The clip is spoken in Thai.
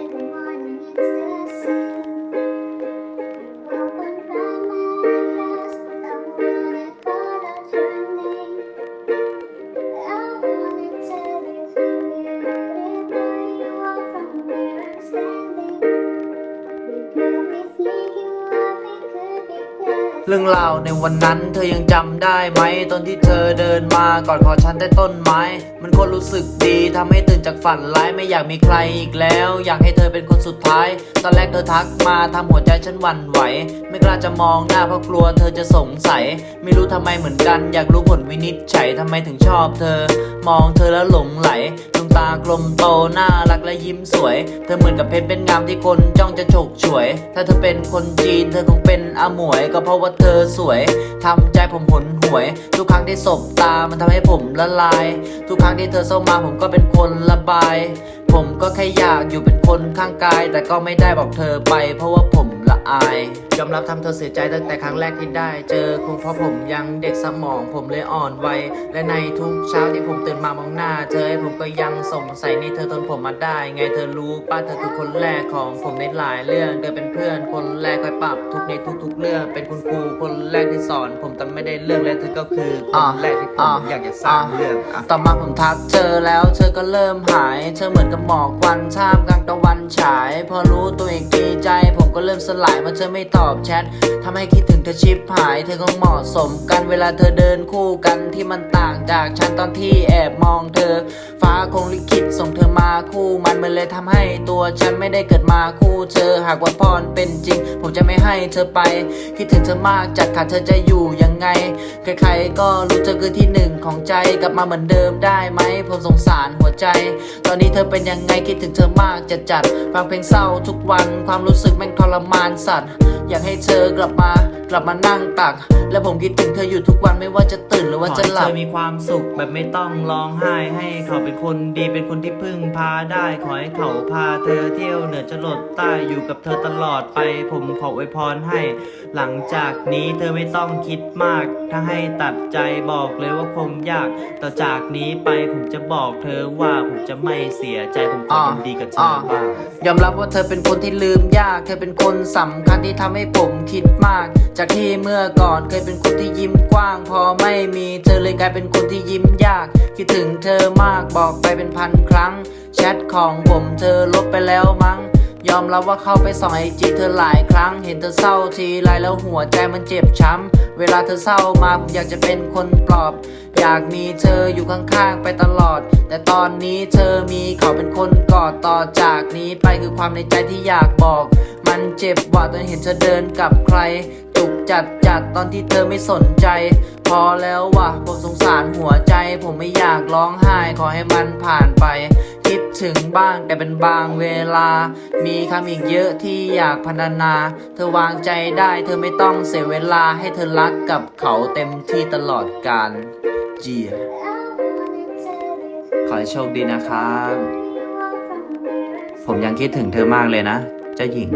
everyone needs to เรื่องราวในวันนั้นเธอยังจำได้ไหมตอนที่เธอเดินมากอดคอฉันใต้ต้นไม้ มันก็รู้สึกดีทำให้ตื่นจากฝันร้ายไม่อยากมีใครอีกแล้ว อยากให้เธอเป็นคนสุดท้าย ตอนแรกเธอทักมาทำหัวใจฉันหวั่นไหว ไม่กล้าจะมองหน้าเพราะกลัวเธอจะสงสัย ไม่รู้ทำไมเหมือนกัน อยากรู้ผลวินิจฉัยทำไมถึงชอบเธอ มองเธอแล้วหลงไหล ตากลมโตน่ารักและยิ้มสวย เธอเหมือนกับเพชรเป็นงามที่คนจ้องจะฉกฉวย ถ้าเธอเป็นคนจีนเธอคงเป็นอาหมวย ก็เพราะว่าเธอสวยทำใจผมหนหวย ทุกครั้งที่สบตามันทำให้ผมละลาย ทุกครั้งที่เธอเข้ามาผมก็เป็นคนระบาย ผมก็แค่อยากอยู่เป็นคนข้างกาย แต่ก็ไม่ได้บอกเธอไป เพราะว่าผมละอาย ยอมรับทำเธอเสียใจตั้งแต่ครั้งแรกที่ได้ เจอคงเพราะผมยังเด็กสมองผมเลยอ่อนวัยและในทุกเช้าที่ผมตื่นมามองหน้า เธอให้ผมก็ยังสงสัยนี่เธอทนผมมาได้ ไงเธอรู้ป้าเธอคือคนแรกของผมในหลายเรื่องเธอเป็นเพื่อนคนแรกคอยปรับทุกในทุกๆเรื่องเป็นคุณครูคนแรกที่สอน ผมแต่ไม่ได้เรื่องและเธอก็คือคนแรกที่ผมอยากจะสร้างเรื่องต่อมาผมทักเธอแล้วเธอก็เริ่มหายเธอเหมือนกับหมอกควันท่ามกลางตะวันฉาย พอรู้ตัวเองดีใจ ผมก็เริ่มสลายเมื่อเธอไม่ตอบแชททำให้คิดถึงเธอชิบหาย เธอคงเหมาะสมกันเวลาเธอเดินคู่กันที่มันต่างจากฉันตอนที่แอบมองเธอ ฟ้าคงลิขิตส่งเธอมาคู่มันมันเลยทำให้ตัวฉันไม่ได้เกิดมาคู่เธอหากว่าพรเป็นจริง ผมจะไม่ให้เธอไป คิดถึงเธอมากจัดขาดเธอจะอยู่ยังไงใครๆก็รู้เธอคือที่หนึ่งของใจกลับมาเหมือนเดิมได้ไหมผมสงสารหัวใจ ตอนนี้เธอเป็นยังไงคิดถึงเธอมากจัดจัดฟังเพลงเศร้าทุกวันความรู้สึกแม่งทรมานสัตว์ อยากให้เธอกลับมากลับมานั่งตัก และผมคิดถึงเธออยู่ทุกวันไม่ว่าจะตื่นหรือว่าจะหลับขอเธอมีความสุขแบบไม่ต้องร้องไห้ให้เขาเป็นคนดีเป็นคนที่พึ่งพาได้ ขอให้เขาพาเธอเที่ยวเหนือจรดใต้อยู่กับเธอตลอดไป ผมขออวยพรให้ หลังจากนี้เธอไม่ต้องคิดมาก ถ้าให้ตัดใจบอกเลยว่าคงยาก ต่อจากนี้ไปผมจะบอกเธอว่าผมจะไม่เสียใจผมขอยินดีกับเธอบ้างยอมรับว่าเธอเป็นคนที่ลืมยาก เธอเป็นคนสำคัญที่ทำให้ผมคิดมาก จากที่เมื่อก่อนเคยเป็นคนที่ยิ้มกว้าง พอไม่มีเธอเลยกลายเป็นคนที่ยิ้มยาก คิดถึงเธอมากบอกไปเป็นพันครั้ง แชทของผมเธอลบไปแล้วมั้งยอมรับว่าเข้าไปส่องไอจีเธอหลายครั้ง เห็นเธอเศร้าทีไรแล้วหัวใจมันเจ็บช้ำ เวลาเธอเศร้ามาผมอยากจะเป็นคนปลอบอยากมีเธออยู่ข้างๆ ไปตลอด แต่ตอนนี้เธอมีเขาเป็นคนกอดต่อจากนี้ไปคือความในใจที่อยากบอก มันเจ็บว่าตอนเห็นเธอเดินกับใครจุกจัดจัดตอนที่เธอไม่สนใจ พอแล้วว่ะผมสงสารหัวใจ ผมไม่อยากร้องไห้ขอให้มันผ่านไปคิดถึงบ้างแต่เป็นบางเวลา มีคำอีกเยอะที่อยากพรรณนา เธอวางใจได้เธอไม่ต้องเสียเวลาให้เธอรักกับเขาเต็มที่ตลอดกาล จีขอให้โชคดีนะครับ ผมยังคิดถึงเธอมากเลยนะ เจ้าหญิง